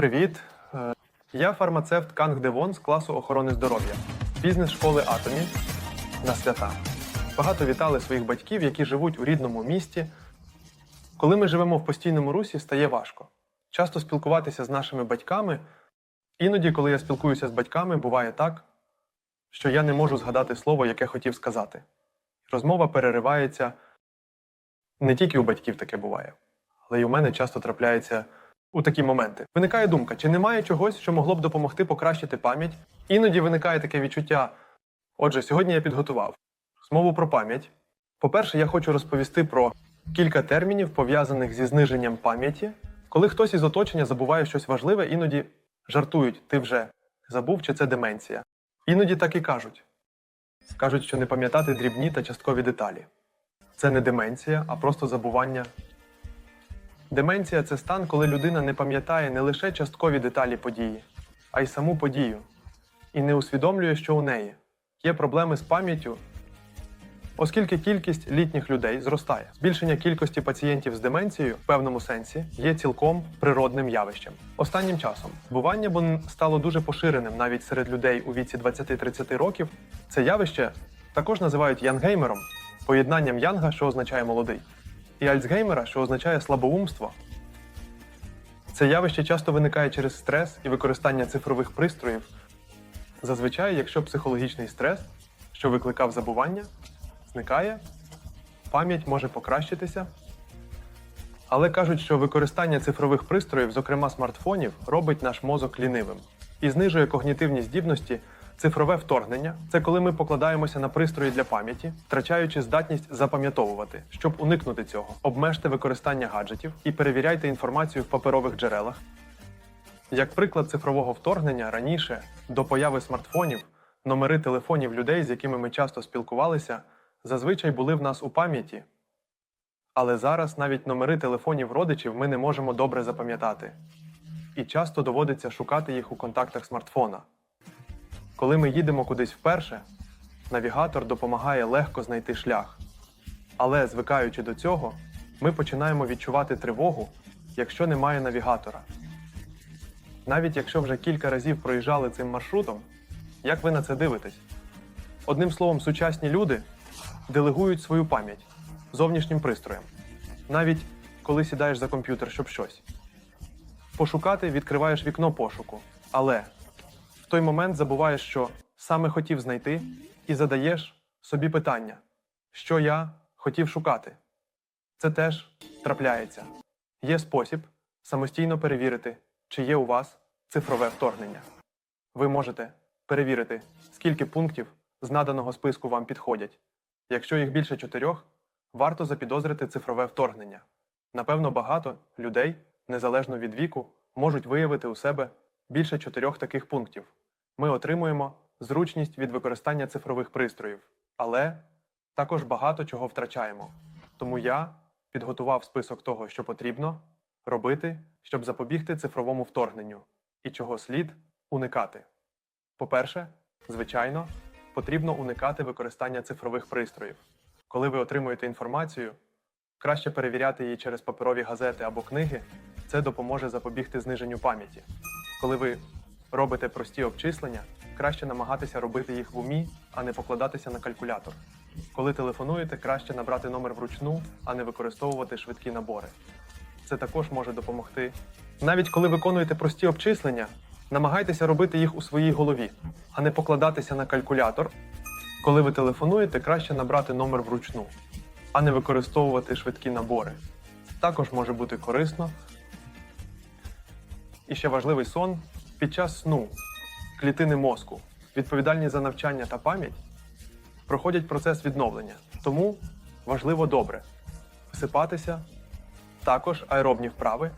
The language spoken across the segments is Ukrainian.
Привіт. Е, Я фармацевт Канг Девон з класу охорони здоров'я, бізнес школи Атомі на свята. Багато вітали своїх батьків, які живуть у рідному місті. Коли ми живемо в постійному русі, стає важко. Часто спілкуватися з нашими батьками. Іноді, коли я спілкуюся з батьками, буває так, що я не можу згадати слово, яке хотів сказати. Розмова переривається. Не тільки у батьків таке буває, але й у мене часто трапляється у такі моменти. Виникає думка, чи немає чогось, що могло б допомогти покращити пам'ять. Іноді виникає таке відчуття. Отже, сьогодні я підготував змову про пам'ять. По-перше, я хочу розповісти про кілька термінів, пов'язаних зі зниженням пам'яті. Коли хтось із оточення забуває щось важливе, іноді жартують, ти вже забув, чи це деменція. Іноді так і кажуть. Кажуть, що не пам'ятати дрібні та часткові деталі. Це не деменція, а просто забування Деменція це стан, коли людина не пам'ятає не лише часткові деталі події, а й саму подію, і не усвідомлює, що у неї є проблеми з пам'яттю, оскільки кількість літніх людей зростає. Збільшення кількості пацієнтів з деменцією в певному сенсі є цілком природним явищем. Останнім часом бування бо стало дуже поширеним навіть серед людей у віці 20-30 років. Це явище також називають янгеймером, поєднанням янга, що означає молодий і Альцгеймера, що означає слабоумство. Це явище часто виникає через стрес і використання цифрових пристроїв. Зазвичай, якщо психологічний стрес, що викликав забування, зникає, пам'ять може покращитися. Але кажуть, що використання цифрових пристроїв, зокрема смартфонів, робить наш мозок лінивим і знижує когнітивні здібності. Цифрове вторгнення це коли ми покладаємося на пристрої для пам'яті, втрачаючи здатність запам'ятовувати. Щоб уникнути цього, обмежте використання гаджетів і перевіряйте інформацію в паперових джерелах. Як приклад цифрового вторгнення, раніше, до появи смартфонів, номери телефонів людей, з якими ми часто спілкувалися, зазвичай були в нас у пам'яті. Але зараз навіть номери телефонів родичів ми не можемо добре запам'ятати. І часто доводиться шукати їх у контактах смартфона. Коли ми їдемо кудись вперше, навігатор допомагає легко знайти шлях. Але, звикаючи до цього, ми починаємо відчувати тривогу, якщо немає навігатора. Навіть якщо вже кілька разів проїжджали цим маршрутом, як ви на це дивитесь? Одним словом, сучасні люди делегують свою пам'ять зовнішнім пристроєм, навіть коли сідаєш за комп'ютер, щоб щось. Пошукати відкриваєш вікно пошуку, але той момент забуваєш, що саме хотів знайти, і задаєш собі питання, що я хотів шукати. Це теж трапляється. Є спосіб самостійно перевірити, чи є у вас цифрове вторгнення. Ви можете перевірити, скільки пунктів з наданого списку вам підходять. Якщо їх більше чотирьох, варто запідозрити цифрове вторгнення. Напевно, багато людей, незалежно від віку, можуть виявити у себе більше чотирьох таких пунктів. Ми отримуємо зручність від використання цифрових пристроїв, але також багато чого втрачаємо. Тому я підготував список того, що потрібно робити, щоб запобігти цифровому вторгненню і чого слід уникати. По-перше, звичайно, потрібно уникати використання цифрових пристроїв. Коли ви отримуєте інформацію, краще перевіряти її через паперові газети або книги. Це допоможе запобігти зниженню пам'яті. Коли ви робите прості обчислення, краще намагатися робити їх в умі, а не покладатися на калькулятор. Коли телефонуєте, краще набрати номер вручну, а не використовувати швидкі набори. Це також може допомогти. Навіть коли виконуєте прості обчислення, намагайтеся робити їх у своїй голові, а не покладатися на калькулятор. Коли ви телефонуєте, краще набрати номер вручну, а не використовувати швидкі набори. Також може бути корисно. І ще важливий сон під час сну клітини мозку, відповідальні за навчання та пам'ять, проходять процес відновлення. Тому важливо добре всипатися, також аеробні вправи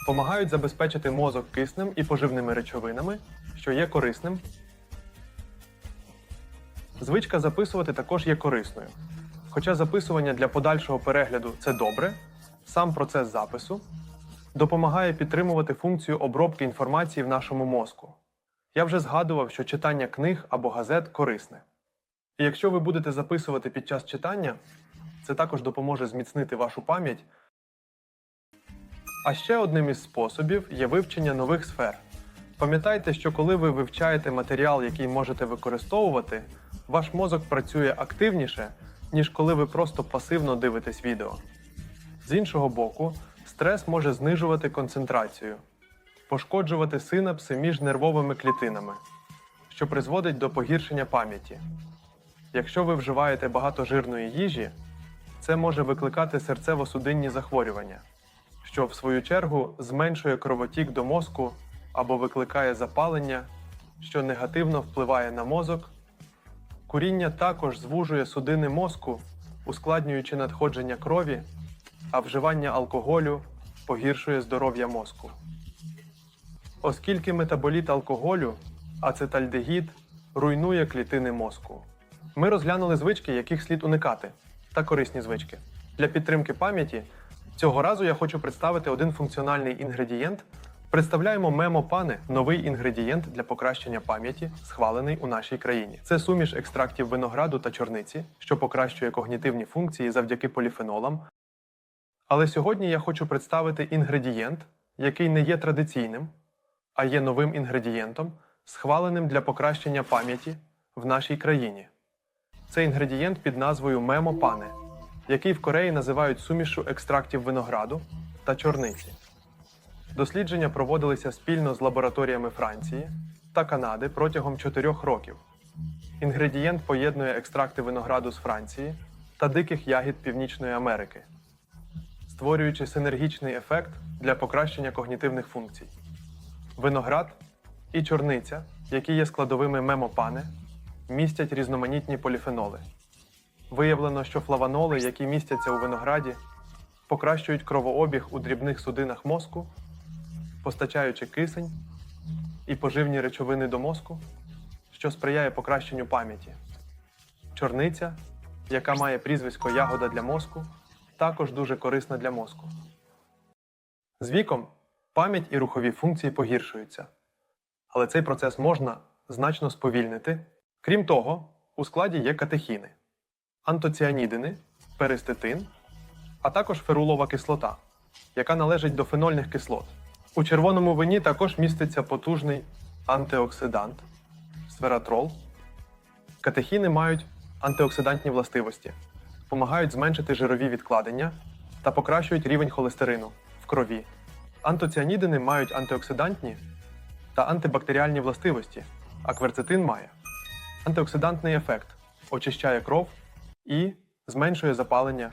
допомагають забезпечити мозок киснем і поживними речовинами, що є корисним. Звичка записувати також є корисною. Хоча записування для подальшого перегляду це добре, сам процес запису допомагає підтримувати функцію обробки інформації в нашому мозку. Я вже згадував, що читання книг або газет корисне. І якщо ви будете записувати під час читання, це також допоможе зміцнити вашу пам'ять А ще одним із способів є вивчення нових сфер. Пам'ятайте, що коли ви вивчаєте матеріал, який можете використовувати, ваш мозок працює активніше, ніж коли ви просто пасивно дивитесь відео. З іншого боку, стрес може знижувати концентрацію, пошкоджувати синапси між нервовими клітинами, що призводить до погіршення пам'яті. Якщо ви вживаєте багато жирної їжі, це може викликати серцево-судинні захворювання, що в свою чергу зменшує кровотік до мозку або викликає запалення, що негативно впливає на мозок. Куріння також звужує судини мозку, ускладнюючи надходження крові, а вживання алкоголю погіршує здоров'я мозку. Оскільки метаболіт алкоголю, ацетальдегід, руйнує клітини мозку. Ми розглянули звички, яких слід уникати, та корисні звички. Для підтримки пам'яті цього разу я хочу представити один функціональний інгредієнт. Представляємо мемопани новий інгредієнт для покращення пам'яті, схвалений у нашій країні. Це суміш екстрактів винограду та чорниці, що покращує когнітивні функції завдяки поліфенолам. Але сьогодні я хочу представити інгредієнт, який не є традиційним, а є новим інгредієнтом, схваленим для покращення пам'яті в нашій країні. Це інгредієнт під назвою мемопане, який в Кореї називають сумішу екстрактів винограду та чорниці. Дослідження проводилися спільно з лабораторіями Франції та Канади протягом чотирьох років. Інгредієнт поєднує екстракти винограду з Франції та диких ягід Північної Америки, створюючи синергічний ефект для покращення когнітивних функцій. Виноград і чорниця, які є складовими мемопани, містять різноманітні поліфеноли. Виявлено, що флаваноли, які містяться у винограді, покращують кровообіг у дрібних судинах мозку, постачаючи кисень і поживні речовини до мозку, що сприяє покращенню пам'яті. Чорниця, яка має прізвисько ягода для мозку, також дуже корисна для мозку. З віком пам'ять і рухові функції погіршуються, але цей процес можна значно сповільнити. Крім того, у складі є катехіни, антоціанідини, перистетин, а також ферулова кислота, яка належить до фенольних кислот. У червоному вині також міститься потужний антиоксидант сфератрол. Катехіни мають антиоксидантні властивості, допомагають зменшити жирові відкладення та покращують рівень холестерину в крові. Антоціанідини мають антиоксидантні та антибактеріальні властивості, а кверцетин має антиоксидантний ефект, очищає кров і зменшує запалення.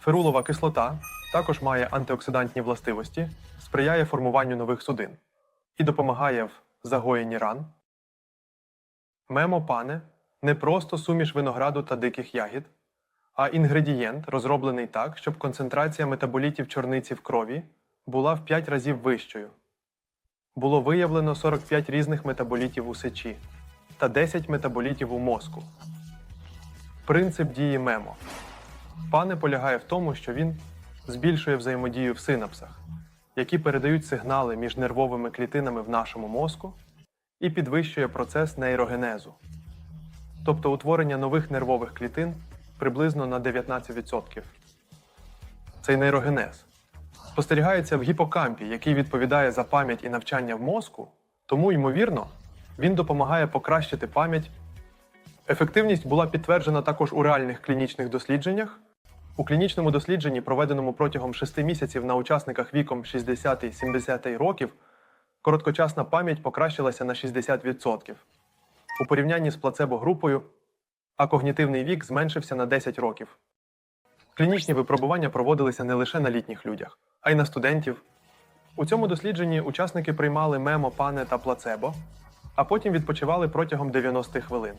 Ферулова кислота також має антиоксидантні властивості, сприяє формуванню нових судин і допомагає в загоєнні ран. Мемопане не просто суміш винограду та диких ягід, а інгредієнт, розроблений так, щоб концентрація метаболітів чорниці в крові була в 5 разів вищою. Було виявлено 45 різних метаболітів у сечі та 10 метаболітів у мозку. Принцип дії мемо. Пане полягає в тому, що він збільшує взаємодію в синапсах, які передають сигнали між нервовими клітинами в нашому мозку і підвищує процес нейрогенезу, тобто утворення нових нервових клітин приблизно на 19%. Цей нейрогенез спостерігається в гіпокампі, який відповідає за пам'ять і навчання в мозку, тому, ймовірно, він допомагає покращити пам'ять. Ефективність була підтверджена також у реальних клінічних дослідженнях. У клінічному дослідженні, проведеному протягом 6 місяців на учасниках віком 60-70 років, короткочасна пам'ять покращилася на 60% у порівнянні з плацебо-групою, а когнітивний вік зменшився на 10 років. Клінічні випробування проводилися не лише на літніх людях, а й на студентів. У цьому дослідженні учасники приймали мемо, пане та плацебо, а потім відпочивали протягом 90 хвилин.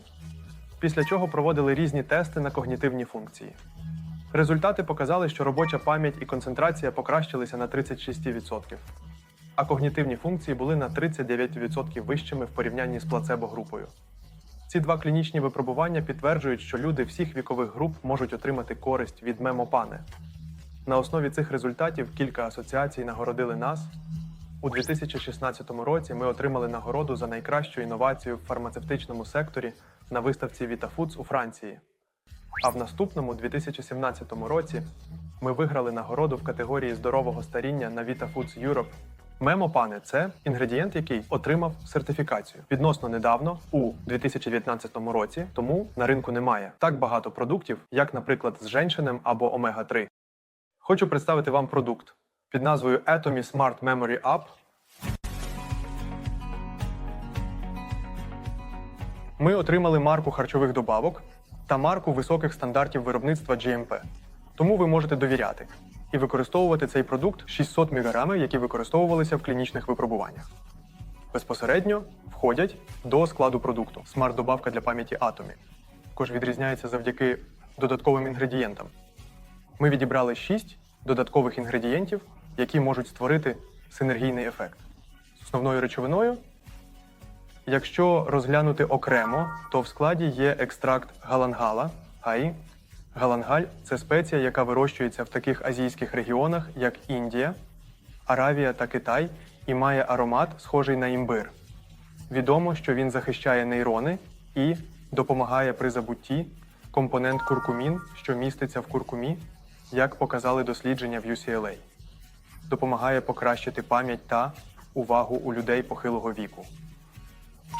Після чого проводили різні тести на когнітивні функції. Результати показали, що робоча пам'ять і концентрація покращилися на 36%, а когнітивні функції були на 39% вищими в порівнянні з плацебо-групою. Ці два клінічні випробування підтверджують, що люди всіх вікових груп можуть отримати користь від мемопане. На основі цих результатів кілька асоціацій нагородили нас. У 2016 році ми отримали нагороду за найкращу інновацію в фармацевтичному секторі на виставці VitaFoods у Франції. А в наступному, 2017 році, Ми виграли нагороду в категорії здорового старіння на Vita Foods Мемопане це інгредієнт, який отримав сертифікацію відносно недавно у 2019 році, тому на ринку немає так багато продуктів, як, наприклад, з женьшенем або омега 3 Хочу представити вам продукт під назвою Atomy Smart Memory Up. Ми отримали марку харчових добавок та марку високих стандартів виробництва GMP. Тому ви можете довіряти і використовувати цей продукт 600 мг, які використовувалися в клінічних випробуваннях. Безпосередньо входять до складу продукту смарт-добавка для пам'яті Atomy. Також відрізняється завдяки додатковим інгредієнтам. Ми відібрали 6 додаткових інгредієнтів, які можуть створити синергійний ефект. З основною речовиною Якщо розглянути окремо, то в складі є екстракт галангала. Гаї. Галангаль це спеція, яка вирощується в таких азійських регіонах, як Індія, Аравія та Китай, і має аромат, схожий на імбир. Відомо, що він захищає нейрони і допомагає при забутті компонент куркумін, що міститься в куркумі, як показали дослідження в UCLA. Допомагає покращити пам'ять та увагу у людей похилого віку.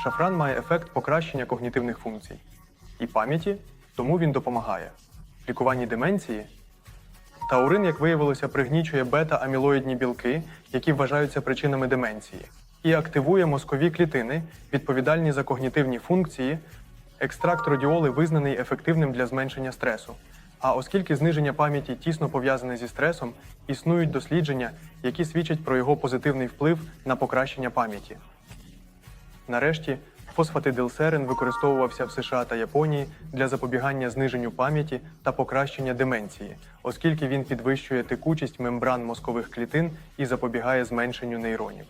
Шафран має ефект покращення когнітивних функцій і пам'яті, тому він допомагає. Лікуванні деменції таурин, як виявилося, пригнічує бета-амілоїдні білки, які вважаються причинами деменції, і активує мозкові клітини, відповідальні за когнітивні функції. Екстракт радіоли визнаний ефективним для зменшення стресу. А оскільки зниження пам'яті тісно пов'язане зі стресом, існують дослідження, які свідчать про його позитивний вплив на покращення пам'яті. Нарешті, фосфатидилсерин використовувався в США та Японії для запобігання зниженню пам'яті та покращення деменції, оскільки він підвищує текучість мембран мозкових клітин і запобігає зменшенню нейронів.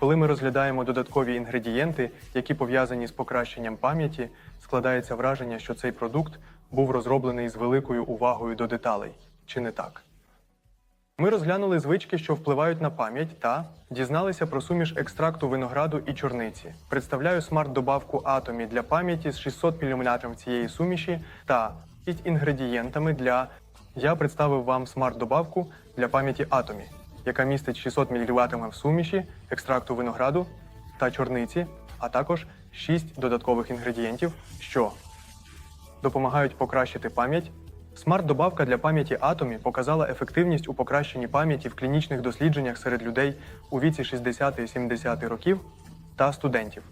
Коли ми розглядаємо додаткові інгредієнти, які пов'язані з покращенням пам'яті, складається враження, що цей продукт був розроблений з великою увагою до деталей. Чи не так? Ми розглянули звички, що впливають на пам'ять, та дізналися про суміш екстракту винограду і чорниці. Представляю смарт-добавку атомі для пам'яті з 600 мг цієї суміші та інгредієнтами для. Я представив вам смарт-добавку для пам'яті атомі, яка містить 600 мг суміші, екстракту винограду та чорниці, а також 6 додаткових інгредієнтів, що допомагають покращити пам'ять. Смарт-добавка для пам'яті Атомі показала ефективність у покращенні пам'яті в клінічних дослідженнях серед людей у віці 60-70 років та студентів.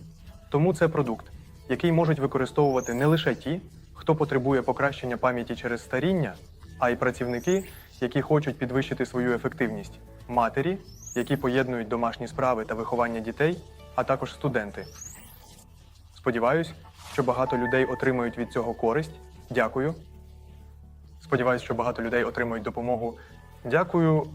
Тому це продукт, який можуть використовувати не лише ті, хто потребує покращення пам'яті через старіння, а й працівники, які хочуть підвищити свою ефективність, матері, які поєднують домашні справи та виховання дітей, а також студенти. Сподіваюсь, що багато людей отримають від цього користь. Дякую. Сподіваюсь, що багато людей отримують допомогу. Дякую